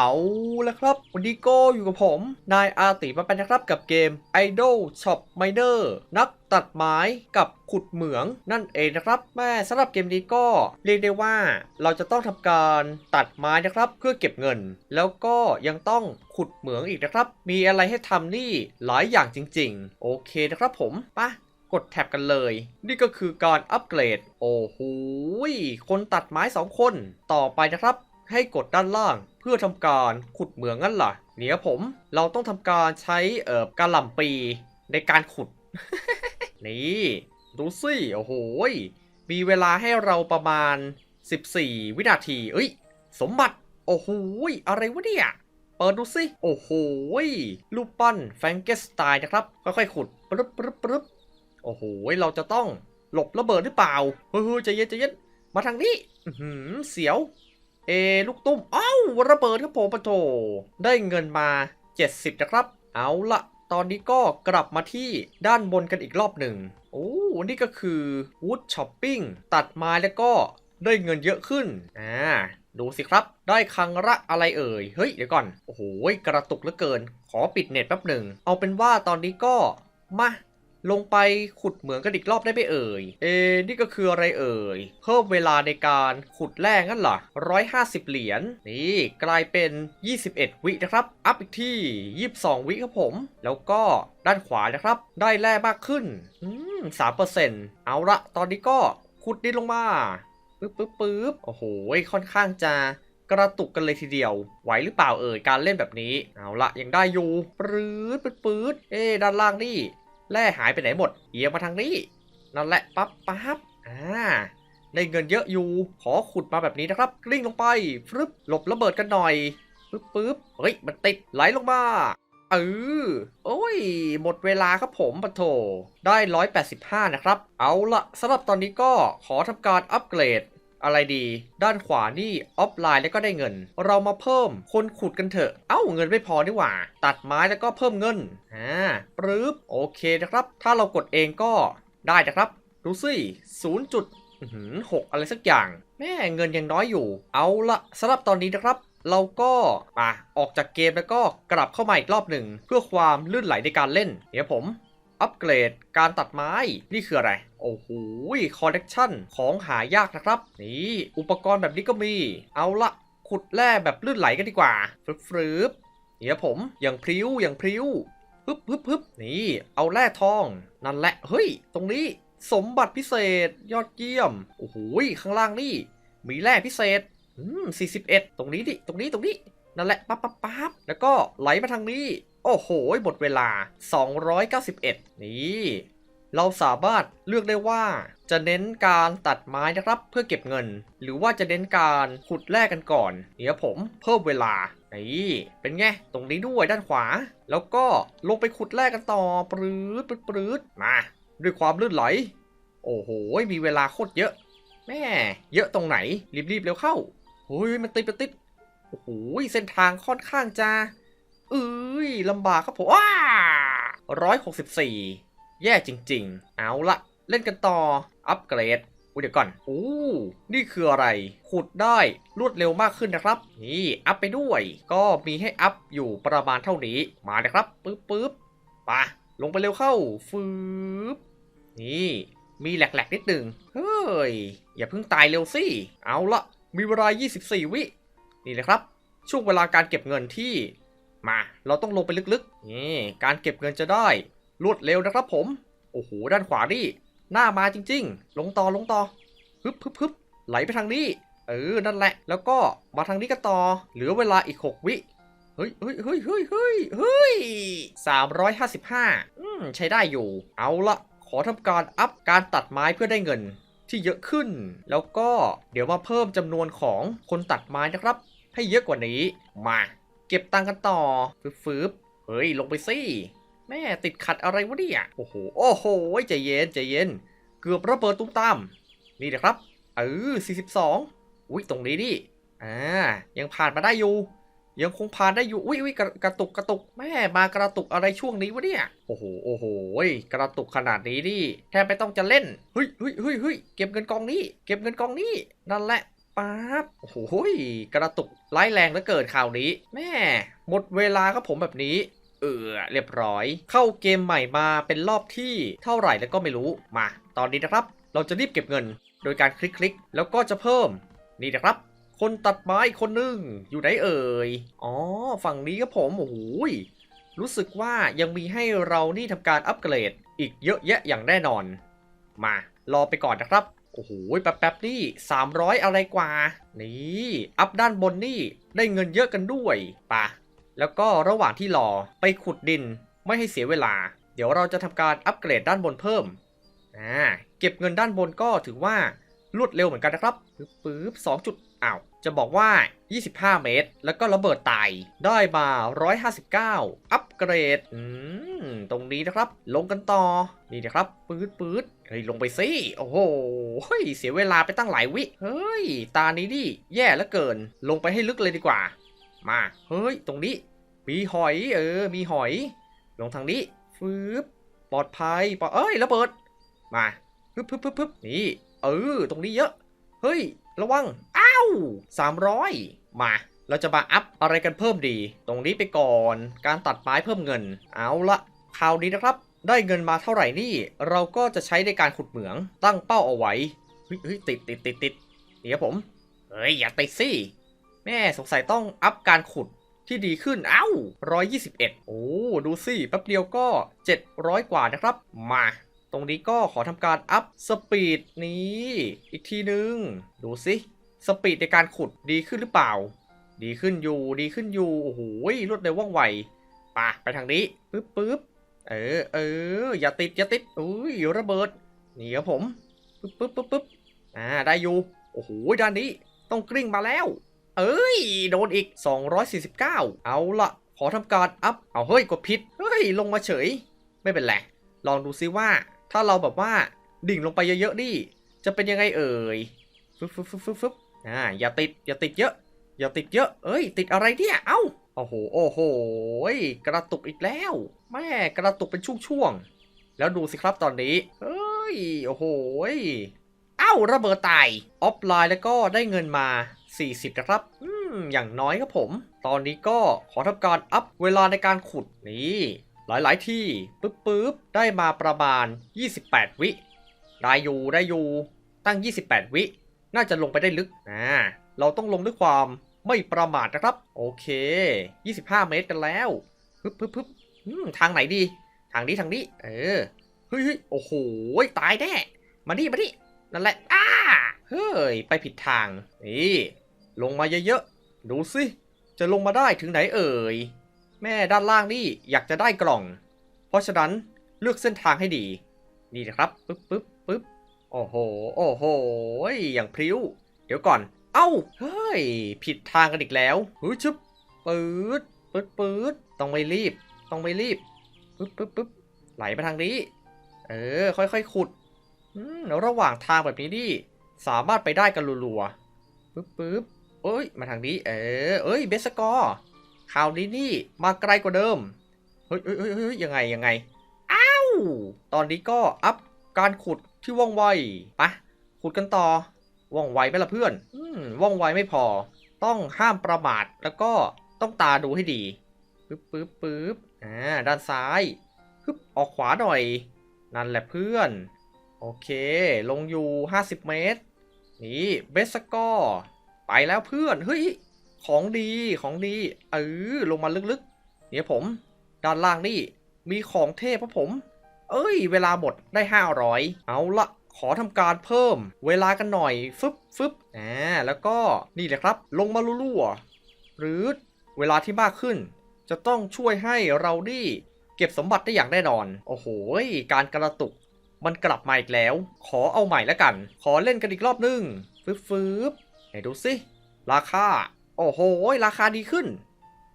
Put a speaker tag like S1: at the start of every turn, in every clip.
S1: เอาละครับ วันนี้ก็อยู่กับผม นายอาติมาเป็นนะครับกับเกม Idol Shop Miner นักตัดไม้กับขุดเหมืองนั่นเองนะครับ แม่สำหรับเกมนี้ก็เรียกได้ว่า เราจะต้องทำการตัดไม้นะครับ เพื่อเก็บเงิน แล้วก็ยังต้องขุดเหมืองอีกนะครับ มีอะไรให้ทำนี่หลายอย่างจริง ๆ โอเคนะครับผมปะกดแท็บกันเลย นี่ก็คือการอัปเกรด โอ้โหคนตัดไม้สองคน ต่อไปนะครับ ให้กดด้านล่าง เพื่อทำการขุดเหมืองงั้นล่ะเนี่ยผมเราต้องทำการใช้เอ่อกระหล่ำปีในการขุด นี่ดูสิโอ้โหมีเวลาให้เราประมาณ 14 วินาที เอ้ย สมบัติ โอ้โหอะไรวะเนี่ย เปิดดูสิ โอ้โหรูปปั้นแฟรงเกสไตน์นะครับ ค่อยๆขุดปรึ๊บปรึ๊บปรึ๊บโอ้โหเราจะต้องหลบระเบิดหรือเปล่า เฮ้ยใจเย็นใจเย็นมาทางนี้เสียว เอลูกตุ้มอ้าวระเบิดครับผมปะโถได้เงินมา 70 นะครับ เอาละตอนนี้ก็กลับมาที่ด้านบนกันอีกรอบหนึ่งโอ้นี่ก็คือ Wood Shopping ตัดไม้แล้วก็ได้เงินเยอะขึ้นอ่าดูสิครับ ได้ครั้งละอะไรเอ่ย เฮ้ย เดี๋ยวก่อน โอ้โห กระตุกเหลือเกิน ขอปิดเน็ตแป๊บหนึ่ง เอาเป็นว่าตอนนี้ก็ มา ลงไปขุดเหมืองกันอีกรอบได้ไหมเอ่ย เอ นี่ก็คืออะไรเอ่ย เพิ่มเวลาในการขุดแร่งั้นเหรอ150เหรียญ นี่กลายเป็น 21 วินะครับ อัพอีกที่ 22 วิครับผม แล้วก็ด้านขวานะครับ ได้แร่มากขึ้น อืม3%เอาละตอนนี้ก็ขุดดินลงมาปึ๊บปึ๊บปึ๊บโอ้โห ค่อนข้างจะกระตุกกันเลยทีเดียว ไหวหรือเปล่าเอ่ยการเล่นแบบนี้ เอาละยังได้อยู่ปื๊ดปื๊ดปื๊ดเอ๊ด้านล่างนี่ แร่หายไปไหนหมด เอียงมาทางนี้ นั่นแหละปั๊บปั๊บอ่าได้เงินเยอะอยู่ ขอขุดมาแบบนี้นะครับกลิ้งลงไปฟึบหลบระเบิดกันหน่อยปึ๊บปึ๊บเฮ้ย มันติดไหลลงมาเออโอ้ย หมดเวลาครับผมปะโถ ได้ 185 นะครับ เอาละสำหรับตอนนี้ก็ขอทำการอัปเกรด อะไรดี ด้านขวานี่ออฟไลน์แล้วก็ได้เงิน เรามาเพิ่มคนขุดกันเถอะ เอ้าเงินไม่พอนี่หว่า ตัดไม้แล้วก็เพิ่มเงินอ่าปรึ๊บโอเคนะครับ ถ้าเรากดเองก็ได้นะครับดูสิศูนย์จุดหกอะไรสักอย่าง แม่เงินยังน้อยอยู่ เอาละสำหรับตอนนี้นะครับ เราก็มาออกจากเกมแล้วก็กลับเข้ามาอีกรอบหนึ่ง เพื่อความลื่นไหลในการเล่น เดี๋ยวผม อัปเกรดการตัดไม้นี่คืออะไร โอ้โหคอลเลกชันของหายากนะครับ นี่ อุปกรณ์แบบนี้ก็มี เอาละขุดแร่แบบลื่นไหลกันดีกว่าฟรึบฟรึบเดี๋ยวผมอย่างพริ้วอย่างพริ้วฮึบฮึบฮึบนี่ เอาแร่ทอง นั่นแหละ เฮ้ย ตรงนี้สมบัติพิเศษยอดเยี่ยม โอ้โหข้างล่างนี่ มีแร่พิเศษ อืม41ตรงนี้ดิ ตรงนี้ตรงนี้ นั่นแหละ ปั๊บปั๊บปั๊บแล้วก็ไหลมาทางนี้ โอ้โห หมดเวลา 291 นี่ เราสามารถเลือกได้ว่าจะเน้นการตัดไม้นะครับเพื่อเก็บเงิน หรือว่าจะเน้นการขุดแร่กันก่อน เดี๋ยวผมเพิ่มเวลานี่เป็นไง ตรงนี้ด้วยด้านขวา แล้วก็ลงไปขุดแร่กันต่อปรื๊ดปรื๊ดปรืดมาด้วยความลื่นไหล โอ้โห มีเวลาโคตรเยอะ แม่ เยอะตรงไหน รีบๆเร็วเข้าเฮ้ยมันติดมันติดโอ้โหเส้นทางค่อนข้างจะเอ้ยลำบากครับผมว้าร้อยหกสิบสี่ แย่จริง ๆ เอาละเล่นกันต่อ อัปเกรดอุ๊ยเดี๋ยวก่อนอู้นี่คืออะไร ขุดได้รวดเร็วมากขึ้นนะครับ นี่ อัพไปด้วย ก็มีให้อัพอยู่ประมาณเท่านี้ มาเลยครับ ปึ๊บปึ๊บไปะลงไปเร็วเข้า ฟืบนี่ มีแหลกๆ นิดหนึ่งเฮ้ย อย่าเพิ่งตายเร็วสิ เอาละ มีเวลา 24 วิ นี่เลยครับ ช่วงเวลาการเก็บเงินที่ มา เราต้องลงไปลึกๆ นี่ การเก็บเงินจะได้ รวดเร็วนะครับผม โอ้โห ด้านขวานี่ หน้ามาจริง ๆ ลงต่อลงต่อฮึบฮึบฮึบไหลไปทางนี้ เออ นั่นแหละ แล้วก็มาทางนี้กันต่อ เหลือเวลาอีก 6 วิ เฮ้ยเฮ้ยเฮ้ยเฮ้ยเฮ้ยเฮ้ยสามร้อยห้าสิบห้าอืม ใช้ได้อยู่ เอาละ ขอทำการอัพการตัดไม้เพื่อได้เงินที่เยอะขึ้น แล้วก็เดี๋ยวมาเพิ่มจำนวนของคนตัดไม้นะครับ ให้เยอะกว่านี้ มา เก็บตังค์กันต่อฟืบฟืบเฮ้ย ลงไปสิ แม่ติดขัดอะไรวะเนี่ยโอ้โหโอ้โหใจเย็นใจเย็น เกือบระเบิดตุ้มตาม นี่นะครับเออ42 อุ้ยตรงนี้ดิอ่ายังผ่านมาได้อยู่ ยังคงผ่านได้อยู่อุ้ยอุ้ยกระกระตุกกระตุกแม่มากระตุกอะไรช่วงนี้วะเนี่ยโอ้โหโอ้โหกระตุกขนาดนี้ดิแทบไม่ต้องจะเล่นเฮ้ยเฮ้ยเฮ้ยเฮ้ยเก็บเงินกองนี้ เก็บเงินกองนี้นั่นแหละป๊าบโอ้โหกระตุกร้ายแรงเหลือเกินข่าวนี้ แม่ หมดเวลาครับผมแบบนี้ เออเรียบร้อย เข้าเกมใหม่มาเป็นรอบที่เท่าไหร่แล้วก็ไม่รู้มา ตอนนี้นะครับ เราจะรีบเก็บเงิน โดยการคลิกๆแล้วก็จะเพิ่มนี่นะครับ คนตัดไม้คนหนึ่งอยู่ไหนเอ่ยอ๋อฝั่งนี้ครับผมโอ้โหยรู้สึกว่ายังมีให้เรานี่ทำการอัปเกรด อีกเยอะแยะอย่างแน่นอน มารอไปก่อนนะครับโอ้โหแป๊บๆนี่ 300 อะไรกว่า นี่ อัพด้านบนนี่ได้เงินเยอะกันด้วยปะ แล้วก็ระหว่างที่รอไปขุดดินไม่ให้เสียเวลา เดี๋ยวเราจะทำการอัปเกรดด้านบนเพิ่มอ่าเก็บเงินด้านบนก็ถือว่ารวดเร็วเหมือนกันนะครับปึ๊บสองจุดอ้าวจะบอกว่า 25 เมตร แล้วก็ระเบิดตายได้มา 159 อัปเกรด อืม ตรงนี้นะครับ ลงกันต่อ นี่นะครับ ปื๊ดปื๊ดเฮ้ย ลงไปสิ โอ้โหเฮ้ยเสียเวลาไปตั้งหลายวิ เฮ้ย ตานี้ดิ แย่เหลือเกิน ลงไปให้ลึกเลยดีกว่า มาเฮ้ยตรงนี้มีหอยเออ มีหอย ลงทางนี้ฟืบปลอดภัยปลอดเอ้ยระเบิดมาปึ๊บปึ๊บปึ๊บปึ๊บนี่เออตรงนี้เยอะ เฮ้ย ระวังอ้าวสามร้อยมาเราจะมาอัพอะไรกันเพิ่มดี ตรงนี้ไปก่อนการตัดไม้เพิ่มเงิน เอาละคราวนี้นะครับ ได้เงินมาเท่าไหร่นี่ เราก็จะใช้ในการขุดเหมืองตั้งเป้าเอาไว้เฮ้ยติดติดติดติดนี่ครับผมเฮ้ยอย่าติดสิ แม่สงสัยต้องอัพการขุดที่ดีขึ้น เอ้า 121 โอ้ ดูสิ แป๊บเดียวก็ 700 กว่านะครับ มา ตรงนี้ก็ขอทำการอัพสปีดนี้ อีกทีนึง ดูสิ สปีดในการขุดดีขึ้นหรือเปล่า ดีขึ้นอยู่ ดีขึ้นอยู่ โอ้โห รวดเร็วว่องไวป่ะไปทางนี้ ปึ๊บปึ๊บเออ เออ อย่าติด อย่าติด อุ้ย ระเบิด นี่ครับผม ปึ๊บปึ๊บปึ๊บปึ๊บอ่า ได้อยู่ โอ้โห ด้านนี้ ต้องกลิ้งมาแล้ว เอ้ย โดนอีก 249 เอาละขอทำการอัพ เอาเฮ้ยกดผิดเฮ้ย ลงมาเฉย ไม่เป็นไร ลองดูซิว่า ถ้าเราแบบว่าดิ่งลงไปเยอะๆนี่ จะเป็นยังไงเอ่ยฟึบฟึบฟึบฟึบฟึบอ่า อย่าติด อย่าติดเยอะ อย่าติดเยอะ เอ้ย ติดอะไรเนี่ย เอ้า โอ้โห โอ้โห กระตุกอีกแล้ว แม่กระตุกเป็นช่วงๆ แล้วดูสิครับตอนนี้เฮ้ย โอ้โห เอ้าระเบิดตายออฟไลน์แล้วก็ได้เงินมา 40 นะครับ อืม อย่างน้อยครับผม ตอนนี้ก็ขอทำการอัพเวลาในการขุดนี่หลายๆที่ปึ๊บปึ๊บได้มาประมาณ 28 วิได้อยู่ได้อยู่ตั้ง 28 วิ น่าจะลงไปได้ลึกอ่าเราต้องลงด้วยความไม่ประมาทนะครับ โอเค 25 เมตรกันแล้วปึ๊บปึ๊บปึ๊บทางไหนดี ทางนี้ทางนี้ เออเฮ้ยโอ้โหตายแน่มาดิมาดิ นั่นแหละ อ้า เฮ้ย ไปผิดทาง นี่ ลงมาเยอะๆ ดูสิ จะลงมาได้ถึงไหนเอ่ย แม่ด้านล่างนี่อยากจะได้กล่อง เพราะฉะนั้นเลือกเส้นทางให้ดี นี่นะครับปึ๊บปึ๊บปึ๊บโอ้โห โอ้โห อย่างพริ้ว เดี๋ยวก่อน เอ้า เฮ้ย ผิดทางกันอีกแล้วเฮ้ชึบปื๊ดปื๊ดปื๊ดต้องไม่รีบ ต้องไม่รีบปึ๊บปึ๊บปึ๊บไหลไปทางนี้ เออ ค่อยๆขุด ระหว่างทางแบบนี้นี่สามารถไปได้กันรัวๆปึ๊บปึ๊บเอ้ย มาทางนี้ เออเอ้ย เบสกอร์คราวนี้นี่มาไกลกว่าเดิม เฮ้ยเฮ้ยเฮ้ยยังไงยังไง อ้าว ตอนนี้ก็อัพการขุดที่ว่องไวปะขุดกันต่อ ว่องไวไหมล่ะเพื่อน อืม ว่องไวไม่พอ ต้องห้ามประมาท แล้วก็ต้องตาดูให้ดี ปึ๊บปึ๊บปึ๊บอ่า ด้านซ้าย ปึ๊บ ออกขวาหน่อย นั่นแหละเพื่อน โอเค ลงอยู่ 50 เมตร นี่เบสกอร์ไปแล้วเพื่อน เฮ้ย ของดีของดี เออ ลงมาลึกๆ เนี่ยผม ด้านล่างนี่มีของเทพครับผม เอ้ย เวลาหมดได้ 500 เอาละขอทำการเพิ่ม เวลากันหน่อย ฟึบฟึบอ่าแล้วก็นี่แหละครับ ลงมาลั่วๆหรือเวลาที่มากขึ้น จะต้องช่วยให้เรานี่เก็บสมบัติได้อย่างแน่นอน โอ้โห การกระตุก มันกลับมาอีกแล้ว ขอเอาใหม่แล้วกัน ขอเล่นกันอีกรอบนึงฟึบฟึบไหนดูสิ ราคา โอ้โห ราคาดีขึ้น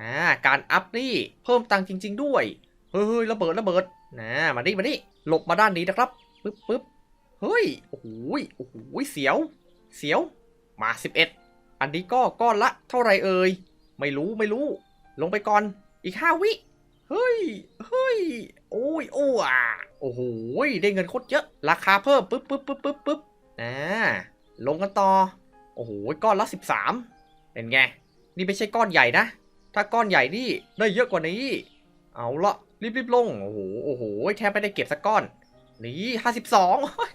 S1: อ่า การอัพนี่ เพิ่มตังค์จริง ๆ ด้วย เฮ้ย ระเบิดระเบิดนะมาดิมาดิหลบมาด้านนี้นะครับปึ๊บปึ๊บเฮ้ย โอ้โหยโอ้โหยเสียว เสียว มา 11 อันนี้ก็ก้อนละเท่าไรเอ่ย ไม่รู้ไม่รู้ ลงไปก่อน อีก 5 วิ เฮ้ย เฮ้ย โอ้ย โอ้อะโอ้โห ได้เงินโคตรเยอะ ราคาเพิ่มปึ๊บปึ๊บปึ๊บปึ๊บปึ๊บอ่า ลงกันต่อ โอ้โห ก้อนละ 13 เป็นไง นี่ไม่ใช่ก้อนใหญ่นะ ถ้าก้อนใหญ่นี่ได้เยอะกว่านี้ เอาละรีบๆลง โอ้โห โอ้โห แทบไม่ได้เก็บสักก้อน นี่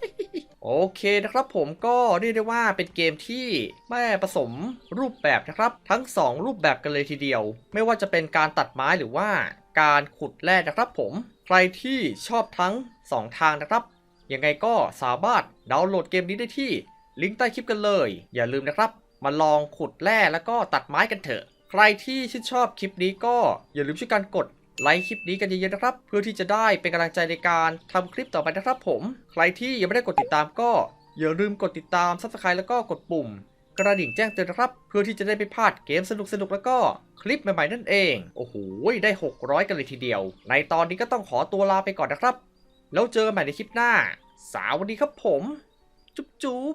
S1: 52โอเคนะครับผมก็เรียกได้ว่าเป็นเกมที่แม่ผสมรูปแบบนะครับ ทั้ง 2 รูปแบบกันเลยทีเดียว ไม่ว่าจะเป็นการตัดไม้หรือว่า การขุดแร่นะครับผม ใครที่ชอบทั้ง 2 ทางนะครับ ยังไงก็สามารถดาวน์โหลดเกมนี้ได้ที่ลิงก์ใต้คลิปกันเลย อย่าลืมนะครับ มาลองขุดแร่แล้วก็ตัดไม้กันเถอะ ใครที่ชื่นชอบคลิปนี้ก็อย่าลืมช่วยกันกดไลค์คลิปนี้กันเยอะๆนะครับ เพื่อที่จะได้เป็นกำลังใจในการทำคลิปต่อไปนะครับผม ใครที่ยังไม่ได้กดติดตามก็อย่าลืมกดติดตาม subscribe แล้วก็กดปุ่ม กระดิ่งแจ้งเตือนนะครับ เพื่อที่จะได้ไม่พลาดเกมสนุกๆแล้วก็คลิปใหม่ๆนั่นเอง โอ้โห ได้ 600 กันเลยทีเดียว ในตอนนี้ก็ต้องขอตัวลาไปก่อนนะครับ แล้วเจอกันใหม่ในคลิปหน้า สวัสดีครับผม จุ๊บ